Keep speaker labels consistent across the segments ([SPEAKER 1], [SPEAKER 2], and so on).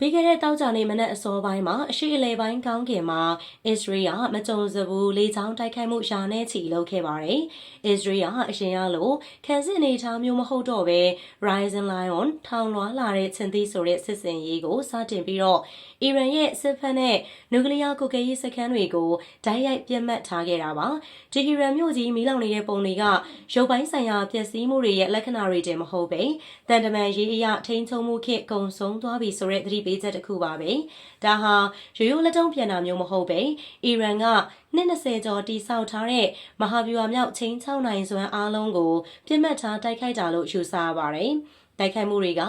[SPEAKER 1] ပြီးခဲ့တဲ့တောက်ကြနေ့မနက်အစောပိုင်းမှာအရှိအလေပိုင်းကောင်းကင်မှာအစ္စရေးကမကြုံစဘူးလေကြောင်းတိုက်ခိုက်မှုရှာနေချီလုပ်ခဲ့ပါတယ်။အစ္စရေးကအရှင်ရလို့ခံစစ်အနေထားမျိုးမဟုတ်တော့ပဲ Rising Lion ထောင်လွှားလာတဲ့ချင်းသီးဆိုတဲ့စစ်စင်ရေးကိုစတင်ပြီးတော့အီရန်ရဲ့စစ်ဖက်နဲ့နျူကလ িয়ার ကုတ်ကဲရေးစခန်းတွေကိုဓာတ်ရိုက်ပြစ်မှတ်ထားခဲ့တာပါ။ဂျီဟီရန်မြို့ကြီးမီးလောင်နေတဲ့ပုံတွေကရုပ်ပိုင်းဆိုင်ရာပျက်စီးမှုတွေရဲ့လက္ခဏာတွေတည်းမဟုတ်ပဲတန်တမန်ရေးအရထိန်းချုပ်မှုခေတ်ကုံဆုံးသွားပြီဆိုတဲ့သတိပေးချက်တစ်ခုပါပဲ။ဒါဟာရိုးရိုးလက်တုံးပြန်တာမျိုးမဟုတ်ပဲအီရန်ကနှစ်20ကျော်တိစောက်ထားတဲ့မဟာဗျူဟာမြောက်ချင်းချောင်းနိုင်စွမ်းအားလုံးကိုပြစ်မှတ်ထားတိုက်ခိုက်တာလို့ယူဆရပါတယ်။တိုက်ခိုက်မှုတွေက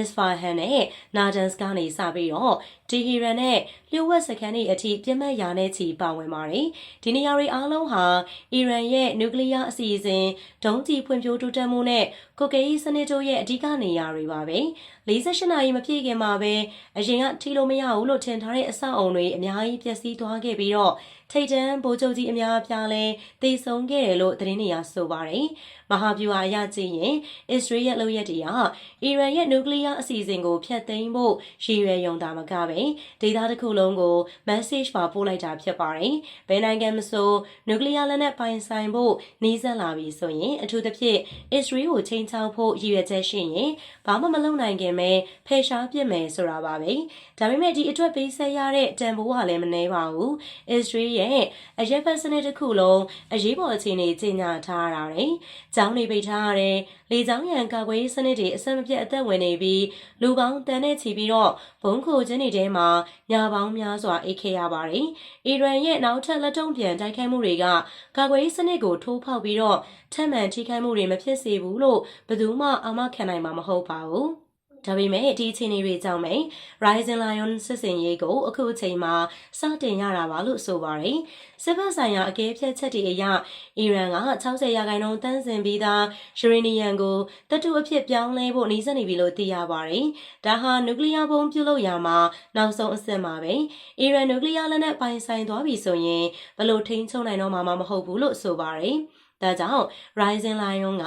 [SPEAKER 1] Isfahan နဲ့ Natanz ကနေစပြီးတော့ တီဟီရန်နဲ့လျှို့ဝှက်စခန်းတွေအထိပြစ်မှတ်ရာနဲ့ချီပါဝင်ပါတယ်။ဒီနေရာတွေအားလုံးဟာအီရန်ရဲ့နျူကလ িয়ার အစီအစဉ်ဒုံးကျည်ဖွံ့ဖြိုးတိုးတက်မှုနဲ့ကိုကေးစနစ်တို့ရဲ့အဓိကနေရာတွေပါပဲ။48နာရီမပြည့်ခင်မှာပဲအရင်ကထီလို့မရဘူးလို့ထင်ထားတဲ့အဆောက်အုံတွေအများကြီးပျက်စီးသွားခဲ့ပြီးတော့ထိတ်တန်းဗိုလ်ချုပ်ကြီးအများအပြားလဲတည်ဆုံခဲ့တယ်လို့သတင်းတွေအရဆိုပါတယ်။မဟာဗျူဟာအရကြည့်ရင်အစ္စရေးရဲ့လုပ်ရက်တွေကအီရန်ရဲ့နျူကလ িয়ার အစီအစဉ်ကိုဖျက်သိမ်းဖို့ရည်ရွယ်ရုံသာမကပဲ ဒေသတစ်ခုလုံးကို message ပါပို့လိုက်တာဖြစ်ပါတယ်။ဘယ်နိုင်ငံမဆိုနျူကလ িয়ার လက်နက်ပိုင်ဆိုင်ဖို့နှီးစပ်လာပြီဆိုရင်အထူးသဖြင့်အစ္စရေးကိုချိန်ချောက်ဖို့ရည်ရွယ်ချက်ရှိရင်ဘာမှမလုပ်နိုင်ခင်ပဲဖယ်ရှားပစ်မယ်ဆိုတာပါပဲ။ဒါပေမဲ့ဒီအတွက်ပေးဆက်ရတဲ့တန်ဖိုးကလည်းမနှဲပါဘူး။အစ္စရေးရဲ့အရက်ဖက်စနစ်တစ်ခုလုံးအရေးပေါ်အခြေအနေကြီးညာထားရတာ။ကျောင်းနေပိတ်ထားရတယ်။လေကြောင်းရန်ကာကွယ်ရေးစနစ်တွေအဆက်မပြတ်အသက်ဝင်နေပြီးလူပေါင်းတန်းနဲ့ချီပြီးတော့ဘုံခိုခြင်းတွေထဲမှာညာပေါင်းများစွာအိတ်ခဲ့ရပါတယ်။အီရန်ရဲ့နောက်ထပ်လက်တုံ့ပြန်တိုက်ခိုက်မှုတွေကကာကွယ်ရေးစနစ်ကိုထိုးဖောက်ပြီးတော့ထပ်မံထိခိုက်မှုတွေမဖြစ်စေဘူးလို့ဘယ်သူမှအာမခံနိုင်မှာမဟုတ်ပါဘူး။ ဒါပေမဲ့ဒီအခြေအနေတွေကြောင့်ပဲ Rising Lion စစ်စင်ရေးကိုအခုအချိန်မှာစတင်ရတာပါလို့ဆိုပါတယ်။စစ်ဘက်ဆိုင်ရာအကဲဖြတ်ချက်တွေအရအီရန်က60ရာခိုင်နှုန်းတန်းစင်ပြီးသားယူရေနီယံကိုတတုအဖြစ်ပြောင်းလဲဖို့နှီးစပ်နေပြီလို့သိရပါတယ်။ဒါဟာနျူကလ িয়ার ဘုံပြုလုပ်ရာမှာနောက်ဆုံးအဆင့်ပါပဲ။အီရန်နျူကလ িয়ার လက်နက်ပိုင်ဆိုင်သွားပြီဆိုရင်ဘယ်လိုထိန်းချုပ်နိုင်တော့မှာမဟုတ်ဘူးလို့ဆိုပါတယ်။ ဒါကြောင့် Rising Lion က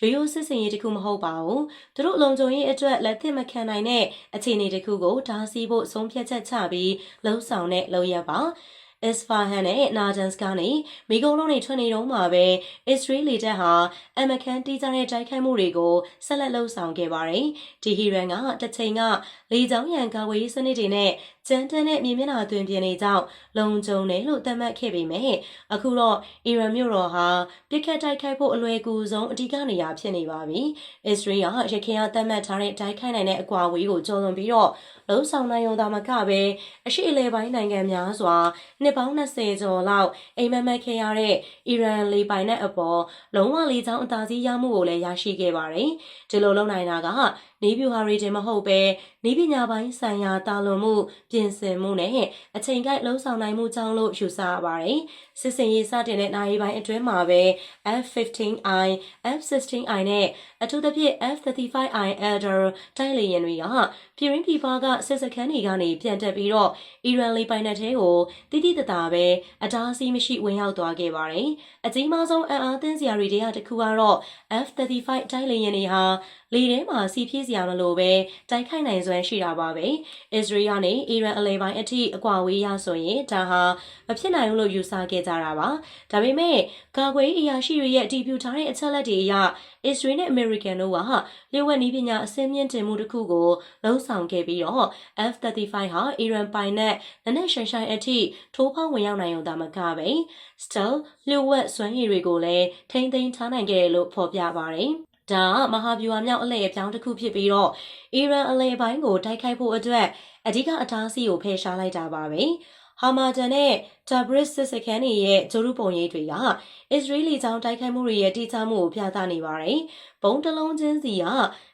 [SPEAKER 1] ရိုးရိုးစစ်စင်ရေးတစ်ခုမဟုတ်ပါဘူး။သူတို့လုံခြုံရေးအတွက်လက်သင့်မခံနိုင်တဲ့အခြေအနေတစ်ခုကိုဓာစီဖို့ဆုံးဖြတ်ချက်ချပြီးလှုံ့ဆော်တဲ့လုပ်ရပါ။ Isfahan နဲ့ Natanz ကနေမိကုံလုံးတွေထွက်နေတော့မှာပဲ Israel လေတပ်ဟာအမကန်တီးကြတဲ့တိုက်ခိုက်မှုတွေကိုဆက်လက်လှုပ်ဆောင်ခဲ့ပါတယ်။ဒီဟီရန်ကတစ်ချိန်ကလေကြောင်းရန်ကာဝေးစနစ်တွေနဲ့ ကျန်းတန်းတဲ့မြေမျက်နှာသွင်ပြင်တွေကြောင့်လုံခြုံတယ်လို့သတ်မှတ်ခဲ့ပေမဲ့အခုတော့အီရန်မြို့တော်ဟာပြစ်ခတ်တိုက်ခိုက်ဖို့အလွယ်ကူဆုံးအဓိကနေရာဖြစ်နေပါပြီ။ Israel ကရခိုင်ကသတ်မှတ်ထားတဲ့တိုက်ခိုက်နိုင်တဲ့အကွာအဝေးကိုကျော်လွန်ပြီးတော့လုံဆောင်နိုင်ုံသာမကပဲအရှိအလဲပိုင်းနိုင်ငံများစွာနှစ်ပေါင်း20ကျော်လောက်အိမ်မက်မက်ခဲ့ရတဲ့အီရန်လေပိုင်နဲ့အပေါ်လုံးဝလေကြောင်းအသာစီးရမှုကိုလည်းရရှိခဲ့ပါတယ်။ဒီလိုလုပ်နိုင်တာကနေဗျူဟာရီတင်မဟုတ်ပဲနေပညာပိုင်းဆိုင်ရာတာလွန်မှုပြင်ဆင်မှုနဲ့အချိန်ကိုက်လှုံ့ဆော်နိုင်မှုကြောင့်လို့ယူဆရပါတယ်။စစ်စင်ရေးစတင်တဲ့နိုင်ပိုင်းအတွင်းမှာပဲ F-15I, F-16I နဲ့အထူးသဖြင့် F-35I Elder တိုက်လေယာဉ်တွေကပြည်ရင်းပြည်ပကစစ်စခန်းတွေကနေပြန်တက်ပြီးတော့အီရန်လေပိုင်နက်ထဲကိုတိတိတသားပဲအတားအဆီးမရှိဝင်ရောက်သွားခဲ့ပါတယ်။အကြီးမားဆုံးအံ့အားသင့်စရာတွေတွေကတခုကတော့ F-35 တိုက်လေယာဉ်တွေဟာလေထဲမှာစီဖြည့်စရာမလိုပဲတိုက်ခိုက်နိုင်စွမ်းရှိတာပါပဲ။အစ္စရေးကနေအီရန်အလဲပိုင်းအထိအကွာဝေးရဆိုရင်ဒါဟာမဖြစ်နိုင်ဘူးလို့ယူဆခဲ့ကြတာပါ။ဒါပေမဲ့ကာကွယ်အရာရှိတွေရဲ့အတည်ပြုထားတဲ့အချက်လက်တွေအရအစ္စရေးနဲ့အမေရိကန်တို့ကလျှို့ဝှက်နည်းပညာအစင်းမြင့်တင်မှုတစ်ခုကိုလှုံ့ဆော်ခဲ့ပြီးတော့ F-35 ဟာအီရန်ပိုင်နဲ့နနက်ရှိုင်ရှိုင်အထိထိုးဖောက်ဝင်ရောက်နိုင်ုံသာမကပဲ still လျှို့ဝှက်စွမ်းရည်တွေကိုလည်းထိမ့်သိမ်းထားနိုင်ခဲ့တယ်လို့ဖော်ပြပါတယ်။ ဒါမဟာဗျူဟာမြောက်အလဲအပြောင်းတစ်ခုဖြစ်ပြီးတော့အီရန်အလဲပိုင်းကိုတိုက်ခိုက်ဖို့အတွက်အဓိကအတားအဆီးကိုဖယ်ရှားလိုက်တာပါပဲ။ဟာမာတန်နဲ့တာဘရစ်စစ်စခန်းတွေရဲ့ဂျိုရုပုံရိပ်တွေကအစ္စရေးလီကြောင့်တိုက်ခိုက်မှုတွေရဲ့တိကျမှုကိုပြသနေပါတယ်။ဘုံတလုံးချင်းစီက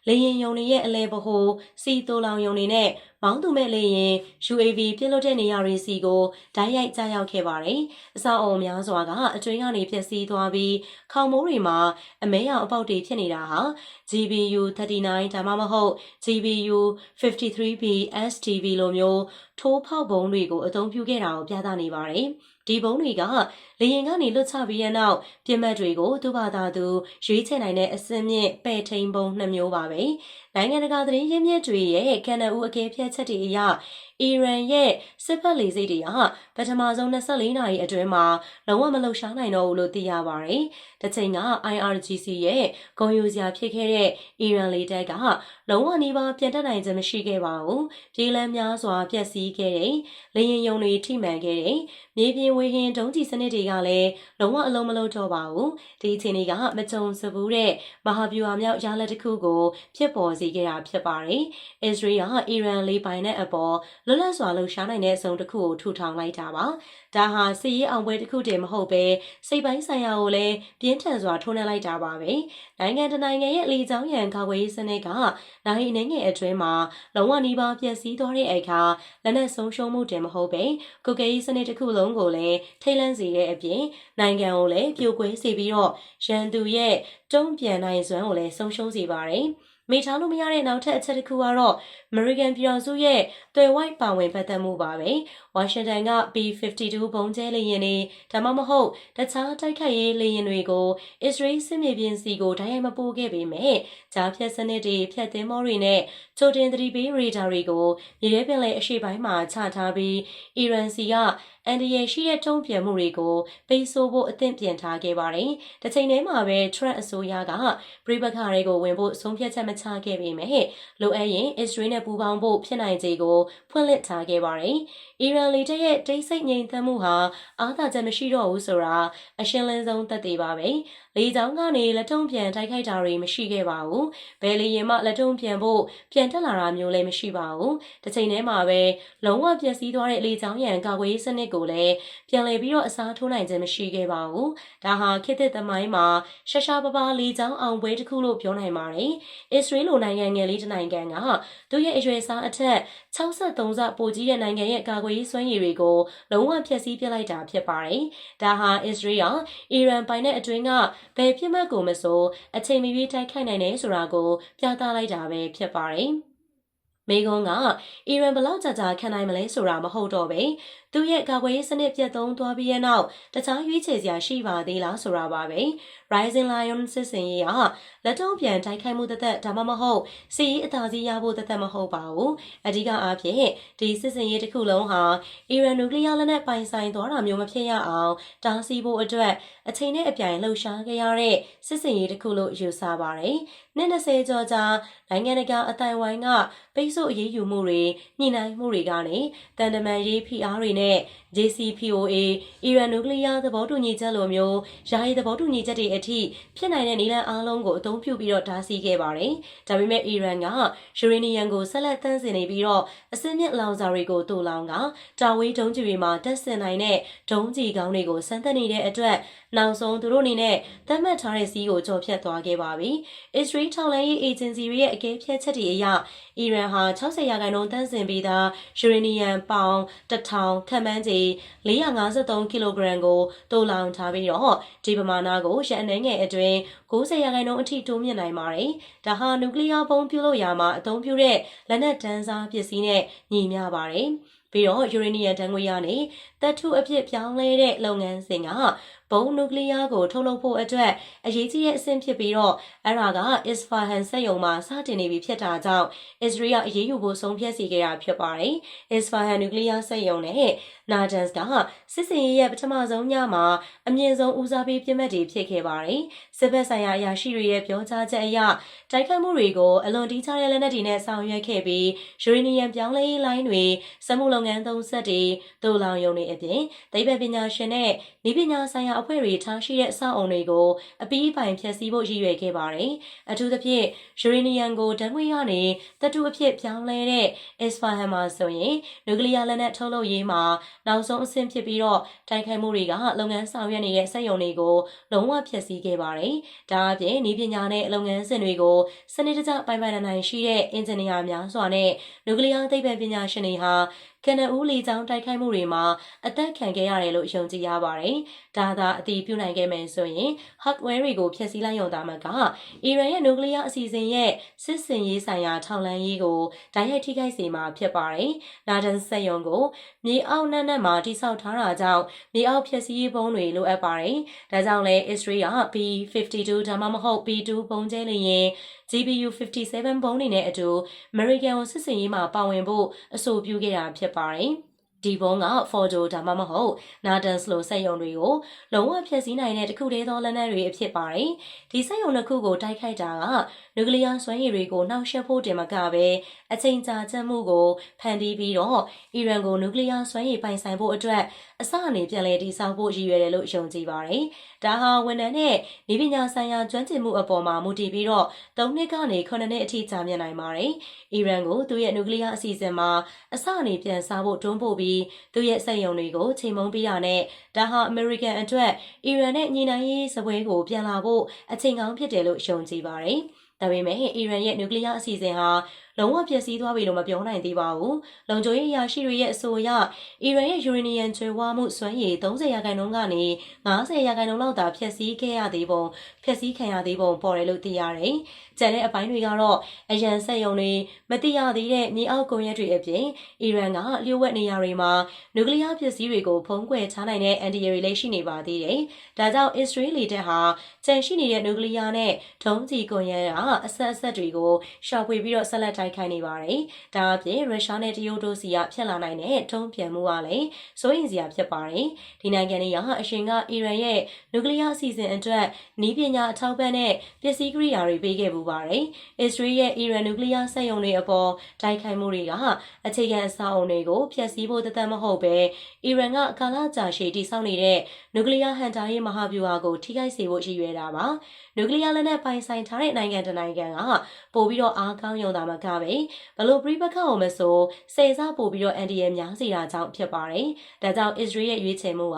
[SPEAKER 1] လေရင်ယုံတွေရဲ့အလဲပဟိုစီတိုလောင်ယုံတွေနဲ့ မောင်းသူမဲ့လေရင် UAV ပြစ်လွတ်တဲ့နေရာတွေစီကိုဓာတ်ရိုက်ကြားရောက်ခဲ့ပါတယ်။အဆောက်အုံများစွာကအကျွင်းကနေဖျက်ဆီးသွားပြီးခေါင်မိုးတွေမှာအမဲရောင်အပေါက်တွေဖြစ်နေတာဟာ GBU 39ဒါမှမဟုတ် GBU 53B STB လိုမျိုးထိုးဖောက်ပုံတွေကိုအသုံးပြုခဲ့တာကိုပြသနေပါတယ်။ဒီဘုံတွေကလေရင်ကနေလွတ်ချပြီးတဲ့နောက်ပြစ်မှတ်တွေကိုသူ့ဘာသာသူရွေးချယ်နိုင်တဲ့အစင်းမြင့်ပဲ့ထိန်ပုံနှစ်မျိုးပါပဲနိုင်ငံတကာသတင်းရင်းမြစ်တွေရဲ့ကနအူအကဲဖြတ်ချက်တွေအရအီရန်ရဲ့စစ်ဖက်လေစိတ်တွေကပထမဆုံး24နာရီအတွင်းမှာလုံးဝမလှုပ်ရှားနိုင်တော့ဘူးလို့သိရပါတယ်။တစ်ချိန်က IRGC ရဲ့ဂုံယူစရာဖြစ်ခဲ့တဲ့အီရန်လေတပ်ကလုံးဝနေပါပြန်တက်နိုင်ခြင်းမရှိခဲ့ပါဘူး။ပြည်လန်းများစွာပျက်စီးခဲ့တဲ့လေရင်ယုံတွေထိမှန်ခဲ့တဲ့မြေပြင်ဝေဟင်ဒုံးကျည်စနစ်တွေကလည်းလုံးဝအလုံးမလုံးတော့ပါဘူး။ဒီအခြေအနေကမကြုံစဘူးတဲ့မဟာဗျူဟာမြောက်ရလဒ်တစ်ခုကိုဖြစ်ပေါ်စေခဲ့တာဖြစ်ပါတယ်။အစ္စရေးကအီရန်လေပိုင်တဲ့အပေါ်လွတ်လပ်စွာလှုပ်ရှားနိုင်တဲ့အစုံတစ်ခုကိုထူထောင်လိုက်တာပါ။ဒါဟာစစ်ရေးအောင်ပွဲတစ်ခုတည်းမဟုတ်ပဲစိတ်ပိုင်းဆိုင်ရာကိုလည်းပြင်းထန်စွာထိုးနှက်လိုက်တာပါပဲ။နိုင်ငံတနိုင်ငံရဲ့လေကြောင်းရန်ကာကွယ်ရေးစနစ်ကနိုင်အနေငယ်အတွင်းမှာလုံးဝနီးပါးပျက်စီးသွားတဲ့အခါလက်နက်ဆုံးရှုံးမှုတည်းမဟုတ်ပဲကုကရေးစနစ်တစ်ခုလုံးကိုလည်းထိတ်လန့်စေတဲ့အပြင်နိုင်ငံကိုလည်းပြိုကွဲစေပြီးတော့ရန်သူရဲ့တုံ့ပြန်နိုင်စွမ်းကိုလည်းဆုံးရှုံးစေပါတယ်။ မိထားလို့မရတဲ့နောက်ထပ်အချက်တစ်ခုကတော့ American ပြည်တော်စုရဲ့သွယ်ဝိုက်ပါဝင်ပတ်သက်မှုပါပဲ။ဝါရှင်တန်က B52 ဘုံကျဲလေယာဉ်တွေဒါမှမဟုတ်တခြားတိုက်ခိုက်ရေးလေယာဉ်တွေကိုအစ္စရေးစစ်မြေပြင်စီကိုတိုက်ရိုက်မပို့ခဲ့ပေမဲ့ဂျားဖြတ်စနစ်တွေဖြတ်သင်းမောတွေနဲ့ချိုတင်သတိပေးရေဒါတွေကိုမြေထဲပင်လယ်အရှေ့ပိုင်းမှာချထားပြီးအီရန်စီကအန်ဒီယေရှိတဲ့တုံ့ပြန်မှုတွေကိုပိတ်ဆို့ဖို့အသင့်ပြင်ထားခဲ့ပါတယ်။တစ်ချိန်တည်းမှာပဲ Trump အစိုးရကပြည်ပခါတွေကိုဝင်ဖို့ဆုံးဖြတ်ချက်မချခဲ့ပေမဲ့လိုအပ်ရင် Israel နဲ့ပူးပေါင်းဖို့ဖြစ်နိုင်ခြေကိုဖွင့်လှစ်ထားခဲ့ပါတယ်။အီရန်လေတပ်ရဲ့တိတ်ဆိတ်ငြိမ်သက်မှုဟာအားသာချက်မရှိတော့ဘူးဆိုတာအရှင်းလင်းဆုံးသက်သေပါပဲ။ လေကြောင်းကနေလက်ထုံပြန်တိုက်ခိုက်တာတွေမရှိခဲ့ပါဘူး။ဘယ်လေရင်မှလက်ထုံပြန်ဖို့ပြန်တက်လာတာမျိုးလည်းမရှိပါဘူး။တစ်ချိန်တည်းမှာပဲလုံးဝပျက်စီးသွားတဲ့လေကြောင်းရန်ကာကွယ်ရေးစနစ်ကိုလည်းပြန်လည်ပြီးတော့အစားထိုးနိုင်ခြင်းမရှိခဲ့ပါဘူး။ဒါဟာခေတ်သစ်သမိုင်းမှာရှာရှာပပလေးချောင်းအောင်ပွဲတစ်ခုလို့ပြောနိုင်ပါတယ်။အစ္စရေးလိုနိုင်ငံငယ်လေးတစ်နိုင်ငံကသူ့ရဲ့အရွယ်စားအထက်63ဆပိုကြီးတဲ့နိုင်ငံရဲ့ကာကွယ်ရေးစွမ်းရည်တွေကိုလုံးဝဖျက်ဆီးပစ်လိုက်တာဖြစ်ပါတယ်။ဒါဟာအစ္စရေးကအီရန်ပိုင်တဲ့အတွင်းကဘယ်ပြစ်မှတ်ကိုမဆိုအချိန်မီပြီးတိုက်ခိုက်နိုင်တယ်ဆိုတာကိုပြသလိုက်တာပဲဖြစ်ပါတယ်။ မေကွန်ကအီရန်ဘလောက်ကြာကြာခံနိုင်မလဲဆိုတာမဟုတ်တော့ပဲသူ့ရဲ့ကာကွယ်ရေးစနစ်ပြတ်သုံးသွားပြီးတဲ့နောက်တခြားရွေးချယ်စရာရှိပါသေးလားဆိုတာပါပဲ Rising Lion စစ်စင်ရေးကလက်တုံးပြန်တိုက်ခိုက်မှုတသက်ဒါမှမဟုတ်စီးအသာစီးရဖို့တသက်မဟုတ်ပါဘူးအဓိကအားဖြင့်ဒီစစ်စင်ရေးတစ်ခုလုံးဟာအီရန်နျူကလ িয়ার လက်နက်ပိုင်ဆိုင်သွားတာမျိုးမဖြစ်ရအောင်တားဆီးဖို့အတွက်အချိန်နဲ့အပြိုင်လှုပ်ရှားခဲ့ရတဲ့စစ်စင်ရေးတစ်ခုလို့ယူဆပါတယ်နှစ်20ကျော်ကြာနိုင်ငံတကာအတိုင်းဝိုင်းကပိတ်ဆို့အရေးယူမှုတွေညှိနှိုင်းမှုတွေကနေတန်တမန်ရေးဖိအားတွေနဲ့ JCPOA အီရန်နျူကလ িয়ার သဘောတူညီချက်လိုမျိုးယာယီသဘောတူညီချက်တွေအထိဖြစ်နိုင်တဲ့နည်းလမ်းအားလုံးကိုအသုံးပြုပြီးတော့တားဆီးခဲ့ပါတယ်။ဒါပေမဲ့အီရန်ကယူရေနီယံကိုဆက်လက်တန်းစင်နေပြီးတော့အစင်းမြင့်လောင်စာတွေကိုတူလောင်ကတာဝေးဒုံးကျည်တွေမှာတက်ဆင်နိုင်တဲ့ဒုံးကျည်ကောင်းတွေကိုစမ်းသပ်နေတဲ့အတွက် နောက်ဆုံးသူတို့အနေနဲ့သတ်မှတ်ထားတဲ့စီးကိုကြော်ဖြတ်သွားခဲ့ပါပြီ။ Israel ထောက်လှမ်းရေးအေဂျင်စီတွေရဲ့အကဲဖြတ်ချက်တွေအရအီရန်ဟာ60ရာခိုင်နှုန်းတန်းစင်ပြီးသားယူရေနီယံပေါင်1000ခန့်မှန်းကြီး453ကီလိုဂရမ်ကိုတိုးလောင်ထားပြီးတော့ဒီပမာဏကိုရန်အနေငယ်အတွင်း90ရာခိုင်နှုန်းအထိတိုးမြင့်နိုင်ပါတယ်။ဒါဟာနျူကလ িয়ার ဘုံပြုလို့ရမှာအသုံးပြုတဲ့လက်နက်တန်းစားပစ္စည်းနဲ့ညီမျှပါတယ်။ပြီးတော့ယူရေနီယံတန်ငွေရနေတပ်ထုအဖြစ်ပြောင်းလဲတဲ့လုပ်ငန်းစဉ်က ဘုံနျူကလ িয়ার ကိုထုတ်လုပ်ဖို့အတွက်အရေးကြီးတဲ့အဆင့်ဖြစ်ပြီးတော့အဲ့ဒါက Isfahan စက်ရုံမှာစတင်နေပြီဖြစ်တာကြောင့် Israel အရေးယူဖို့ဆုံးဖြတ်စီခဲ့တာဖြစ်ပါတယ်။ Isfahan နျူကလ িয়ার စက်ရုံနဲ့ Natanz ကစစ်စင်ရေးရဲ့ပထမဆုံးညမှာအမြင့်ဆုံးဦးစားပေးပြစ်မှတ်တွေဖြစ်ခဲ့ပါတယ်။စစ်ဘက်ဆိုင်ရာအရာရှိတွေရဲ့ပြောကြားချက်အရတိုက်ခိုက်မှုတွေကိုအလွန်တီးခြားတဲ့လက်နက်တွေနဲ့ဆောင်ရွက်ခဲ့ပြီးယူရေနီယံပြောင်းလဲရေးလိုင်းတွေစက်မှုလုပ်ငန်းသုံးဆက်တွေဒိုလောင်ယုံတွေအပြင်သိပ္ပံပညာရှင်နဲ့ဤပညာဆိုင်ရာ အဖွဲ့တွေထားရှိတဲ့အဆောက်အုံတွေကိုအပီးပိုင်ဖျက်ဆီးဖို့ရည်ရွယ်ခဲ့ပါတယ်။အထူးသဖြင့်ယူရေနီယံကိုဓာတ်ငွေကနေတတုအဖြစ်ပြောင်းလဲတဲ့ Isfahan မှာဆိုရင်နျူကလ িয়ার လက်နက်ထုတ်လုပ်ရေးမှာနောက်ဆုံးအဆင့်ဖြစ်ပြီးတော့တိုက်ခိုက်မှုတွေကလုပ်ငန်းဆောင်ရွက်နေတဲ့စက်ရုံတွေကိုလုံးဝဖျက်ဆီးခဲ့ပါတယ်။ဒါအပြင်ဤပညာနဲ့လုပ်ငန်းစဉ်တွေကိုစနစ်တကျပိုင်ပိုင်နိုင်နိုင်ရှိတဲ့အင်ဂျင်နီယာများစွာနဲ့နျူကလ িয়ার သိပ္ပံပညာရှင်တွေဟာ ကနဦးလေကြောင်းတိုက်ခိုက်မှုတွေမှာအသက်ခံခဲ့ရတယ်လို့ယုံကြည်ရပါတယ်။ဒါသာအတည်ပြုနိုင်ခဲ့မယ်ဆိုရင် hardware တွေကိုဖျက်ဆီးလိုက်ရုံသာမကအီရန်ရဲ့နျူကလ িয়ার အစီအစဉ်ရဲ့စစ်စင်ရေးဆိုင်ရာထောက်လှမ်းရေးကိုဓာတ်ရိုက်ထိခိုက်စေမှာဖြစ်ပါတယ်။နာဒန်စက်ယုံကိုမြေအောက်နက်နက်မှာတိစောက်ထားတာကြောင့်မြေအောက်ဖျက်ဆီးရေးပုံးတွေလိုအပ်ပါတယ်။ဒါကြောင့်လဲ Israel က B52 ဒါမှမဟုတ် B2 ပုံကျဲလျင် GBU 57ဘုံးတွေနဲ့အတူ American ကိုစစ်စင်ရေးမှာပါဝင်ဖို့အဆိုပြုခဲ့တာဖြစ်ပါတယ်။ဒီဘုံက Fordo ဒါမှမဟုတ် Nardens လိုစက်ရုံတွေကိုလုံးဝဖျက်ဆီးနိုင်တဲ့တစ်ခုတည်းသောလက်နက်တွေအဖြစ်ပါတယ်။ဒီစက်ရုံတစ်ခုကိုတိုက်ခိုက်တာကနျူကလ িয়ার စွမ်းရည်တွေကိုနှောက်ယှက်ဖို့တင်မကပဲအချိန်ကြာချက်မှုကိုဖန်တီးပြီးတော့အီရန်ကိုနျူကလ িয়ার စွမ်းရည်ပိုင်ဆိုင်ဖို့အတွက်အစအနေပြန်လည်တည်ဆောက်ဖို့ရည်ရွယ်တယ်လို့ယုံကြည်ပါတယ်။ ဒါဟာဝန်ထမ်းနဲ့ဤပညာဆိုင်ရာကျွမ်းကျင်မှုအပေါ်မှာမူတည်ပြီးတော့၃နှစ်ကနေ9နှစ်အထိကြာမြင့်နိုင်ပါတယ်။အီရန်ကိုသူ့ရဲ့နျူကလ িয়ার အစီအစဉ်မှာအစအနေပြန်စားဖို့တွန်းပို့ပြီးသူ့ရဲ့စက်ရုံတွေကိုချိန်မုံပေးရတဲ့ဒါဟာအမေရိကန်အတွက်အီရန်နဲ့ညီနိုင်ရေးစပွဲကိုပြန်လာဖို့အချိန်ကောင်းဖြစ်တယ်လို့ယုံကြည်ပါတယ်။ဒါပေမဲ့အီရန်ရဲ့နျူကလ িয়ার အစီအစဉ်ဟာ လုံးဝပျက်စီးသွားပြီလို့မပြောနိုင်သေးပါဘူး။လုံခြုံရေးအရာရှိတွေရဲ့အဆိုအရအီရန်ရဲ့ယူရေနီယံကျွဲဝါမှုစွမ်းရည်30ရာခိုင်နှုန်းကနေ90ရာခိုင်နှုန်းလောက်သာဖျက်ဆီးခဲ့ရသေးပုံဖျက်ဆီးခံရသေးပုံပေါ်တယ်လို့သိရတယ်။ကျန်တဲ့အပိုင်းတွေကတော့အရန်ဆက်ယုံတွေမတိရသေးတဲ့မြေအောက်ကွန်ရက်တွေအပြင်အီရန်ကလျှို့ဝှက်နေရာတွေမှာနျူကလ িয়ার ပစ္စည်းတွေကိုဖုံးကွယ်ထားနိုင်တဲ့အန်တီရီလေးရှိနေပါသေးတယ်။ဒါကြောင့်အစ္စရေးလီတပ်ဟာကျန်ရှိနေတဲ့နျူကလ িয়ার နဲ့ဒုံးကျည်ကွန်ရက်ကအဆက်အဆက်တွေကိုရှာဖွေပြီးတော့ဆက်လက် တိုက်ခိုက်နေပါတယ်။ဒါအပြင်ရုရှားနဲ့တရုတ်တို့စီကဖျက်လာနိုင်တဲ့ထုံးပြန်မှုကလည်းစိုးရိမ်စရာဖြစ်ပါတယ်။ဒီနိုင်ငံတွေကအရှင်ကအီရန်ရဲ့နျူကလ িয়ার အစီအစဉ်အတွက်နည်းပညာအထောက်ပံ့တဲ့ပစ္စည်းကိရိယာတွေပေးခဲ့ပူပါတယ်။အစ္စရေးရဲ့အီရန်နျူကလ িয়ার စက်ရုံတွေအပေါ်တိုက်ခိုက်မှုတွေကအခြေခံအဆောက်အုံတွေကိုဖျက်ဆီးဖို့တသက်မဟုတ်ပဲအီရန်ကကာလကြာရှည်တည်ဆောက်နေတဲ့နျူကလ িয়ার ဟန်တာရေးမဟာဗျူဟာကိုထိခိုက်စေဖို့ရည်ရွယ်တာပါ။နျူကလ িয়ার လက်နက်ပိုင်ဆိုင်ထားတဲ့နိုင်ငံတစ်နိုင်ငံကပို့ပြီးတော့အားကောင်းရုံသာမက ပဲဘလို့ပြိပခတ်အောင်မဆိုစေစားပို့ပြီးတော့အန်ဒီယယ်များစီတာကြောင့်ဖြစ်ပါတယ်။ဒါကြောင့်အစ္စရေးရဲ့ရွေးချယ်မှုက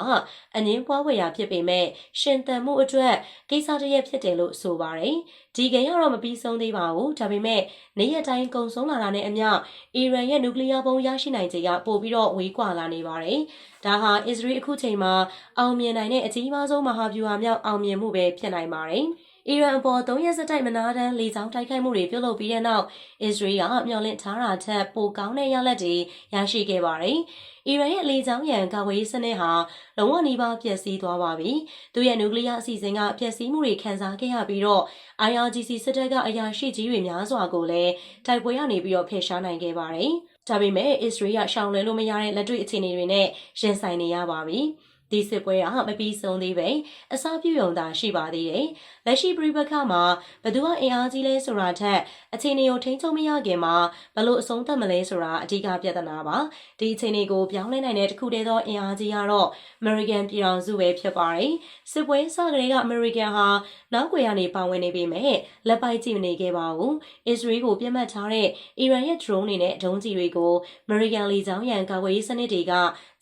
[SPEAKER 1] အငင်းပွားဝယ်ရာဖြစ်ပေမဲ့ရှင်သန်မှုအတွက်ကိစ္စတရက်ဖြစ်တယ်လို့ဆိုပါတယ်။ဒီကိန်းကတော့မပြီးဆုံးသေးပါဘူး။ဒါပေမဲ့နေ့ရက်တိုင်းကုံဆုံးလာတာနဲ့အမျှအီရန်ရဲ့နျူကလ িয়ার ဘုံရရှိနိုင်ခြေကပိုပြီးတော့ဝေးကွာလာနေပါတယ်။ဒါဟာအစ္စရေးအခုချိန်မှာအောင်မြင်နိုင်တဲ့အကြီးမားဆုံးမဟာဗျူဟာမြောက်အောင်မြင်မှုပဲဖြစ်နိုင်ပါတယ်။ အီရန်အပေါ်၃ရက်စတိုက်မနာတမ်းလေကြောင်းတိုက်ခိုက်မှုတွေပြုလုပ်ပြီးတဲ့နောက်အစ္စရေးကမျှော်လင့်ထားတာထက်ပိုကောင်းတဲ့ရလဒ်တွေရရှိခဲ့ပါတယ်။အီရန်ရဲ့လေကြောင်းရန်ကာကွယ်ရေးစနစ်ဟာလုံးဝနီးပါးပျက်စီးသွားပါပြီ။သူရဲ့နျူကလ িয়ার အစီအစဉ်ကပျက်စီးမှုတွေခံစားခဲ့ရပြီးတော့ IRGC စစ်တပ်ကအရာရှိကြီးတွေများစွာကိုလည်းတိုက်ပွဲရနေပြီးတော့ဖယ်ရှားနိုင်ခဲ့ပါတယ်။ဒါပေမဲ့အစ္စရေးကရှောင်လွှဲလို့မရတဲ့လက်တွေ့အခြေအနေတွေနဲ့ရင်ဆိုင်နေရပါပြီ။ ဒီစစ်ပွဲကမပြီးဆုံးသေးပဲအစားပြုံသာရှိပါသေးတယ်။လက်ရှိပြိပခါမှာဘသူကအင်အားကြီးလဲဆိုတာထက်အခြေအနေကိုထိန်းချုပ်မရခင်မှာဘလို့အဆုံးသတ်မလဲဆိုတာအဓိကပြဿနာပါ။ဒီအခြေအနေကိုပြောင်းလဲနိုင်တဲ့တစ်ခုတည်းသောအင်အားကြီးကတော့ American ပြည်ထောင်စုပဲဖြစ်ပါတယ်။စစ်ပွဲစကလေးက American ဟာနောက်ွယ်ကနေပါဝင်နေပေမဲ့လက်ပိုက်ကြည့်မနေခဲ့ပါဘူး။ Israel ကိုပြတ်မှတ်ထားတဲ့အီရန်ရဲ့ drone တွေနဲ့ဒုံးကျည်တွေကို American လေကြောင်းရန်ကာကွယ်ရေးစနစ်တွေက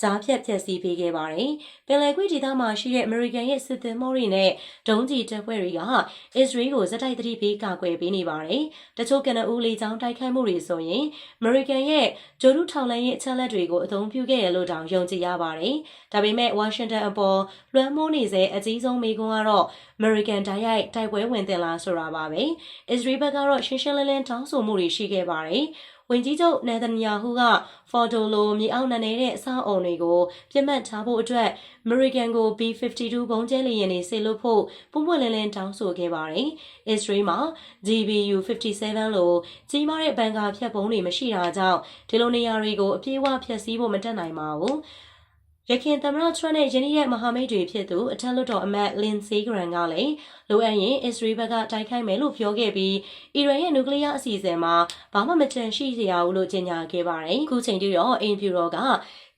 [SPEAKER 1] ကြားဖြတ်ဖျက်ဆီးပေးခဲ့ပါတယ်။ပင်လယ်ကွေ့ဒေသမှာရှိတဲ့ American ရဲ့စစ်သည်မော်တွေနဲ့ဒုံးကျည်တပ်ဖွဲ့တွေက Israel ကိုဇက်တိုက်သတိပေးကာကွယ်ပေးနေပါတယ်။တချို့ကနဦးလေကြောင်းတိုက်ခိုက်မှုတွေဆိုရင် American ရဲ့ဂျိုဒူထောင်လှမ်းရေးအချက်လက်တွေကိုအသုံးပြုခဲ့ရလို့တောင်ယုံကြည်ရပါတယ်။ဒါပေမဲ့ Washington အပေါ်လွှမ်းမိုးနေစေအကြီးဆုံးမိကွန်းကတော့ American တိုက်ရိုက်တိုက်ပွဲဝင်တင်လာဆိုတာပါပဲ။ Israel ဘက်ကတော့ရှင်းရှင်းလင်းလင်းတောင်းဆိုမှုတွေရှိခဲ့ပါတယ်။ ဝန်ကြီးချုပ်နယ်သန်ယာဟုကဖော်တိုလိုမြေအောက်နံနေတဲ့အဆောက်အုံတွေကိုပြစ်မှတ်ထားဖို့အတွက်အမေရိကန်ကို B52 ဘုံကျဲလေယာဉ်တွေဆေလွတ်ဖို့ပုံပွင့်လင်းလင်းတောင်းဆိုခဲ့ပါတယ်။အစ္စရေးမှာ GBU 57လို့ကြီးမားတဲ့ဘန်ကာဖြတ်ပုံးတွေမရှိတာကြောင့်ဒီလိုနေရာတွေကိုအပြေးအဝဖျက်ဆီးဖို့မတက်နိုင်ပါဘူး။ ရခင်သမ္မတထရန့်နဲ့ယင်းရဲ့မဟာမိတ်တွေဖြစ်သူအထက်လွှတ်တော်အမတ်လင်စီဂရန်ကလည်းလိုအပ်ရင်အစ္စရေးဘက်ကတိုက်ခိုက်မယ်လို့ပြောခဲ့ပြီးအီရန်ရဲ့နျူကလ িয়ার အစီအစဉ်မှာဘာမှမတန်ရှိစရာဘူးလို့ကြေညာခဲ့ပါတယ်။အခုချိန်ထိတော့အင်ဖြူတော်က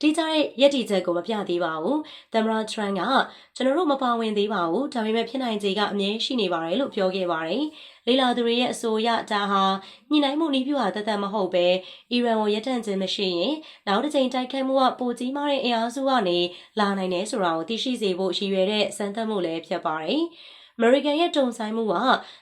[SPEAKER 1] တိကျတဲ့ရည်တည်ချက်ကိုမပြသေးပါဘူး။သမ္မတထရန့်ကကျွန်တော်တို့မပါဝင်သေးပါဘူး။ဒါပေမဲ့ဖြစ်နိုင်ခြေကအမြဲရှိနေပါတယ်လို့ပြောခဲ့ပါတယ်။ လေလာသူတွေရဲ့အဆိုအရဒါဟာညှိနှိုင်းမှုနည်းပြဟာတသက်မဟုတ်ပဲအီရန်ကိုရတန့်ခြင်းမရှိရင်နောက်တစ်ချိန်တိုက်ခိုက်မှုကပိုကြီးမားတဲ့အင်အားစုကနေလာနိုင်တယ်ဆိုတာကိုသိရှိစေဖို့ရည်ရွယ်တဲ့စံသတ်မှုလည်းဖြစ်ပါတယ်။ အမေရိကန်ရဲ့တုံ့ဆိုင်မှုက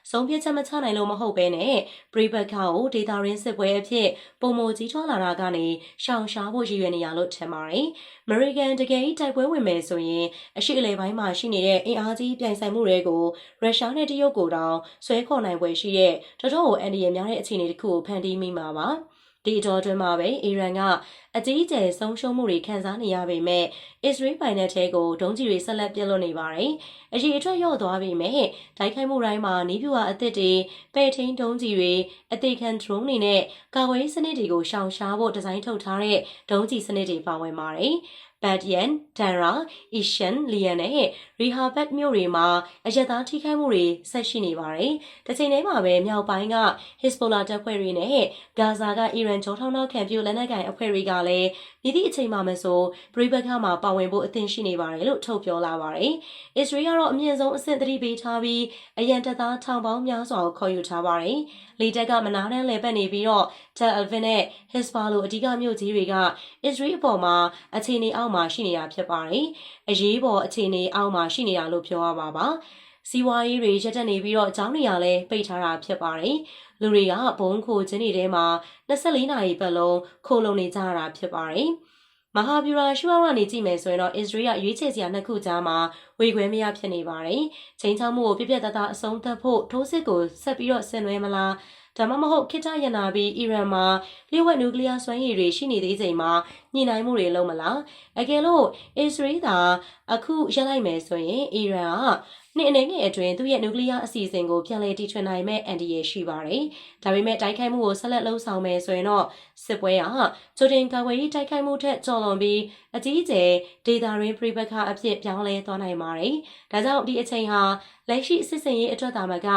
[SPEAKER 1] ဆုံးဖြတ်ချက်မချနိုင်လို့မဟုတ်ဘဲနဲ့ပရိပတ်ခါကိုဒေတာရင်းစစ်ပွဲအဖြစ်ပုံမကြီးထွားလာတာကနေရှောင်ရှားဖို့ရည်ရွယ်နေရလို့ထင်ပါတယ်။အမေရိကန်တကယ်တိုက်ပွဲဝင်မယ်ဆိုရင်အရှိအလေပိုင်းမှာရှိနေတဲ့အင်အားကြီးပြိုင်ဆိုင်မှုတွေကိုရုရှားနဲ့တရုတ်ကိုတောင်ဆွဲခေါ်နိုင်ပွဲရှိတဲ့တော်တော်ကိုအန်ဒီရများတဲ့အခြေအနေတစ်ခုကိုဖန်တီးမိမှာပါ ဒီအတော်အတွင်းမှာပဲအီရန်ကအကြီးအကျယ်ဆုံးရှုံးမှုတွေခံစားနေရပေမဲ့အစ္စရေးပိုင်နယ်ထဲကိုဒုံးကျည်တွေဆက်လက်ပစ်လွှတ်နေပါတယ်။အရေးအထွက်လျော့သွားပေမဲ့တိုက်ခိုက်မှုတိုင်းမှာနီးပြူဟာအသစ်တွေပဲ့ထင်းဒုံးကျည်တွေအသေးခံ drone တွေနဲ့ကာကွယ်ရေးစနစ်တွေကိုရှောင်ရှားဖို့ဒီဇိုင်းထုတ်ထားတဲ့ဒုံးကျည်စနစ်တွေပါဝင်ပါတယ်။ ဘတ်ယန်၊ဒန်ရာ၊အီရှန်၊လီယန်နဲ့ရီဟာဘတ်မြို့တွေမှာအရက်သားထိခိုက်မှုတွေဆက်ရှိနေပါတယ်။တစ်ချိန်တည်းမှာပဲမြောက်ပိုင်းကဟစ်စဘိုလာတပ်ဖွဲ့တွေနဲ့ဂါဇာကအီရန်ဂျောထောင်းနောက်ခံပြုလက်နက်ကိုင်အဖွဲ့တွေကလည်းမြည်သည့်အချိန်မှမဆိုပရိဘတ်ခမှာပါဝင်ဖို့အသင့်ရှိနေပါတယ်လို့ထုတ်ပြောလာပါတယ်။အစ္စရေးကတော့အမြင့်ဆုံးအဆင့်သတိပေးထားပြီးအရန်တပ်သားထောင်ပေါင်းများစွာကိုခေါ်ယူထားပါတယ်။လေတပ်ကမနာတမ်းလဲပတ်နေပြီးတော့တယ်အယ်ဗင်နဲ့ဟစ်စပါလိုအဓိကမြို့ကြီးတွေကအစ္စရေးအပေါ်မှာအခြေအနေအောက်မှာရှိနေတာဖြစ်ပါတယ်။အရေးပေါ်အခြေအနေအောက်မှာရှိနေတာလို့ပြောရပါပါ။စီးပွားရေးတွေရက်တက်နေပြီးတော့အကြောင်းနေရာလဲပိတ်ထားတာဖြစ်ပါတယ်။လူတွေကဘုံခိုခြင်းတွေထဲမှာ24နာရီပတ်လုံးခိုလုံနေကြရတာဖြစ်ပါတယ်။ မဟာဗျူရာရှုအောင်ကနေကြည့်မယ်ဆိုရင်တော့အစ္စရေးကရွေးချယ်စရာနှစ်ခုကြားမှာဝေခွဲမရဖြစ်နေပါတယ်။ချိန်ချောက်မှုကိုပြပြတသားအဆုံးသတ်ဖို့ထိုးစစ်ကိုဆက်ပြီးတော့ဆင်နွှဲမလားဒါမှမဟုတ်ခိတရနာပြီးအီရန်မှာလျှို့ဝှက်နျူကလ িয়ার စွမ်းရည်တွေရှိနေသေးချိန်မှာညှိနှိုင်းမှုတွေလုပ်မလားအကယ်လို့အစ္စရေးသာအခုရက်လိုက်မယ်ဆိုရင်အီရန်က နှစ်အနေငယ်အတွင်းသူ့ရဲ့နျူကလ িয়ার အစီအစဉ်ကိုပြန်လည်တည်ထွင်နိုင်မဲ့အန်ဒီရရှိပါတယ်။ဒါပေမဲ့တိုက်ခိုက်မှုကိုဆက်လက်လှုံ့ဆော်မယ်ဆိုရင်တော့စစ်ပွဲကဂျိုဒင်ကာဝေးတိုက်ခိုက်မှုထက်ကျော်လွန်ပြီးအကြီးအကျယ်ဒေတာရင်းပြိပခအဖြစ်ပြောင်းလဲသွားနိုင်ပါတယ်။ဒါကြောင့်ဒီအချိန်ဟာလက်ရှိစစ်စင်ရေးအတွက်သာမက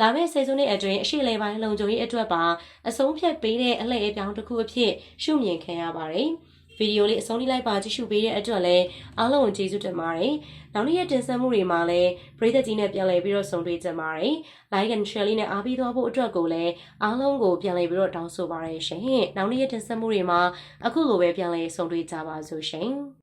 [SPEAKER 1] လာမယ့်ဆယ်စုနှစ်အတွင်းအရှိလေပိုင်းလုံခြုံရေးအတွက်ပါအဆုံးဖြတ်ပေးတဲ့အလှည့်အပြောင်းတစ်ခုအဖြစ်ရှုမြင်ခံရပါတယ်။ ဗီဒီယိုလေးအဆုံးထိလိုက်ပါကြည့်ရှုပေးတဲ့အတွက်လည်းအားလုံးကိုကျေးဇူးတင်ပါတယ်။နောက်နေ့ရက်တင်ဆက်မှုတွေမှာလည်းပရိသတ်ကြီးနဲ့ပြန်လည်ပြီးတော့ဆုံတွေ့ကြပါတယ်။ Like and Share လေးနဲ့အားပေးသွားဖို့အတွက်ကိုလည်းအားလုံးကိုပြန်လည်ပြီးတော့တောင်းဆိုပါရရှင်။နောက်နေ့ရက်တင်ဆက်မှုတွေမှာအခုလိုပဲပြန်လည်ဆုံတွေ့ကြပါစို့ရှင်။